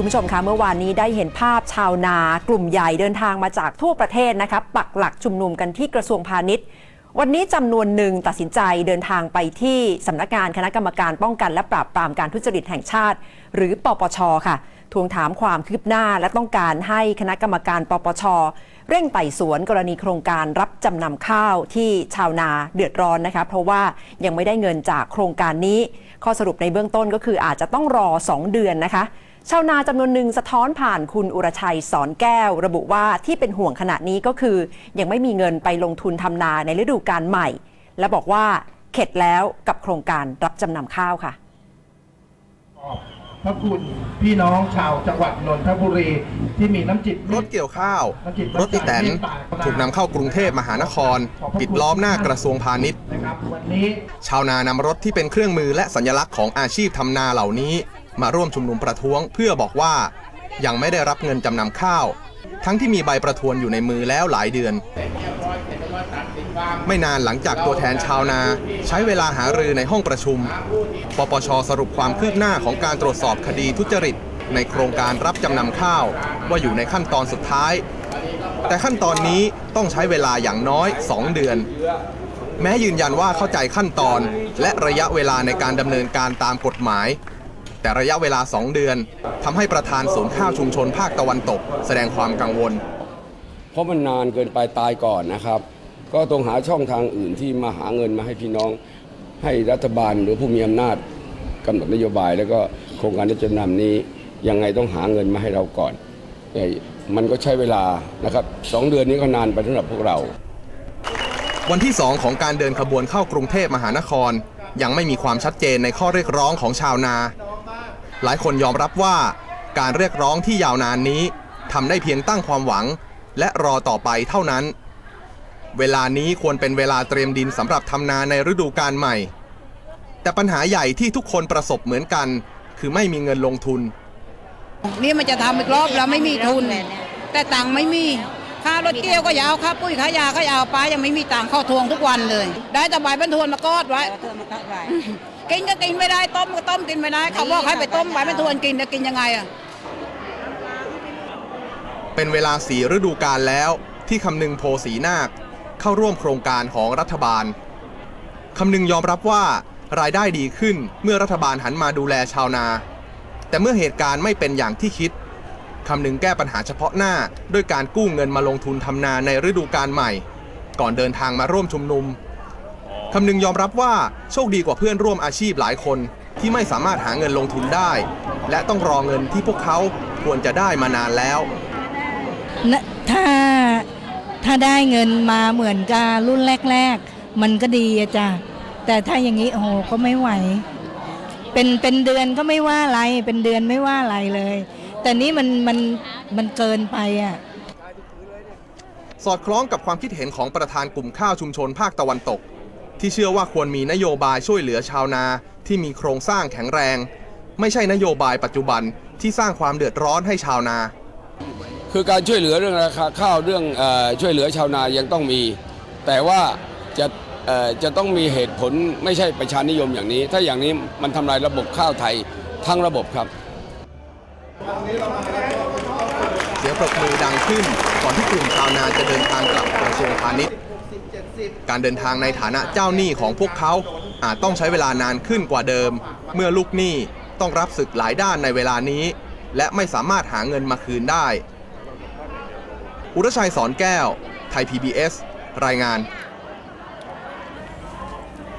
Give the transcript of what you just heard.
คุณผู้ชมคะเมื่อวานนี้ได้เห็นภาพชาวนากลุ่มใหญ่เดินทางมาจากทั่วประเทศนะคะปักหลักชุมนุมกันที่กระทรวงพาณิชย์ วันนี้จำนวนหนึ่งตัดสินใจเดินทางไปที่สำนักงานคณะกรรมการป้องกันและปราบปรามการทุจริตแห่งชาติ หรือปปชค่ะ ทวงถามความคืบหน้าและต้องการให้คณะกรรมการปปชเร่งไต่สวนกรณีโครงการรับจำนำข้าวที่ชาวนาเดือดร้อนนะคะ เพราะว่ายังไม่ได้เงินจากโครงการนี้ ข้อสรุปในเบื้องต้นก็คืออาจจะต้องรอ 2 เดือนนะคะ ชาวนาจำนวนหนึ่งสะท้อนผ่านคุณอุรชัยสอนแก้ว ระบุว่าที่เป็นห่วงขณะนี้ก็คือ ยังไม่มีเงินไปลงทุนทำนาในฤดูกาลใหม่ และบอกว่าเข็ดแล้วกับโครงการรับจำนำข้าวค่ะขอบพระคุณพี่น้องชาวจังหวัดนนทบุรีที่มีน้ำจิตรถเกี่ยวข้าว รถอีแตนถูกนำเข้ากรุงเทพมหานคร ปิดล้อมหน้ากระทรวงพาณิชย์นะครับวันนี้ชาวนานำรถที่เป็นเครื่องมือและสัญลักษณ์ของอาชีพทำนาเหล่านี้ มาร่วมชุมนุมประท้วงเพื่อบอกว่ายังไม่ได้รับเงินจำนำข้าว ทั้งที่มีใบประทวนอยู่ในมือแล้วหลายเดือน ไม่นานหลังจากตัวแทนชาวนา ใช้เวลาหารือในห้องประชุม ปปชสรุปความคืบหน้าของการตรวจสอบคดีทุจริต ในโครงการรับจำนำข้าว ว่าอยู่ในขั้นตอนสุดท้าย แต่ขั้นตอนนี้ต้องใช้เวลาอย่างน้อย 2 เดือนแม้ยืนยันว่าเข้าใจขั้นตอนและระยะเวลาในการดำเนินการตามกฎหมาย แต่ระยะเวลา 2 เดือนทำให้ประธานศูนย์ข้าวชุมชนภาคตะวันตก แสดงความกังวล เพราะมันนานเกินไปตายก่อนนะครับ ก็ต้องหาช่องทางอื่นที่มาหาเงินมาให้พี่น้อง ให้รัฐบาลหรือผู้มีอำนาจกำหนดนโยบาย แล้วก็โครงการรับจำนำนี้ยังไงต้องหาเงินมาให้เราก่อนเอ่อมันก็ใช้เวลานะครับสองเดือนนี้ก็นานไปสำหรับพวกเรา วันที่ 2 ของการเดินขบวนเข้ากรุงเทพมหานคร ยังไม่มีความชัดเจนในข้อเรียกร้องของชาวนา หลายคนยอมรับว่าการเรียกร้องที่ยาวนานนี้ทำได้เพียงตั้งความหวัง และรอต่อไปเท่านั้น เวลานี้ควรเป็นเวลาเตรียมดินสำหรับทำนาในฤดูกาลใหม่ แต่ปัญหาใหญ่ที่ทุกคนประสบเหมือนกัน คือไม่มีเงินลงทุน นี่มันจะทำอีกรอบเราไม่มีทุน แต่ตังค์ไม่มีค่ารถเกี่ยวก็ยาวค่าปุ้ยค่ายาก็ยาวป้ายังไม่มีตังค์เข้าทวงทุกวันเลย ได้แต่ใบบรรทวนมากอดไว้ กินก็กินไม่ได้ต้มก็ต้มกินไม่ได้เขาบอกให้ไปต้มใบบรรทวนกินจะกินยังไงอะเป็นเวลาสีฤดูกาลแล้วที่คำนึงโพสีนาคเข้าร่วมโครงการของรัฐบาลคำนึงยอมรับว่ารายได้ดีขึ้นเมื่อรัฐบาลหันมาดูแลชาวนา แต่เมื่อเหตุการณ์ไม่เป็นอย่างที่คิดคำนึงแก้ปัญหาเฉพาะหน้าด้วยการกู้เงินมาลงทุนทำนาในฤดูกาลใหม่ ก่อนเดินทางมาร่วมชุมนุม คำนึงยอมรับว่าโชคดีกว่าเพื่อนร่วมอาชีพหลายคนที่ไม่สามารถหาเงินลงทุนได้ และต้องรอเงินที่พวกเขาควรจะได้มานานแล้วนะถ้าถ้าได้เงินมาเหมือนกับรุ่นแรก ๆ มันก็ดีอะจ้ะแต่ถ้าอย่างนี้โอ้โหก็ไม่ไหว เป็นเป็นเดือนก็ไม่ว่าอะไร เป็นเดือนไม่ว่าอะไรเลย แต่นี้มันมันมันเกินไปอะสอดคล้องกับความคิดเห็นของประธานกลุ่มข้าวชุมชนภาคตะวันตก ที่เชื่อว่าควรมีนโยบายช่วยเหลือชาวนาที่มีโครงสร้างแข็งแรง ไม่ใช่นโยบายปัจจุบันที่สร้างความเดือดร้อนให้ชาวนา คือการช่วยเหลือเรื่องราคาข้าวเรื่องเออช่วยเหลือชาวนายังต้องมี แต่ว่าจะเอ่อจะต้องมีเหตุผลไม่ใช่ประชานิยมอย่างนี้ ถ้าอย่างนี้มันทำลายระบบข้าวไทยทั้งระบบครับ เสียงปรบมือดังขึ้นก่อนที่กลุ่มชาวนาจะเดินทางกลับกระทรวงพาณิชย์ การเดินทางในฐานะเจ้าหนี้ของพวกเขาอาจต้องใช้เวลานานขึ้นกว่าเดิม เมื่อลูกหนี้ต้องรับศึกหลายด้านในเวลานี้ และไม่สามารถหาเงินมาคืนได้ อุรชัยสอนแก้ว ไทย PBS รายงาน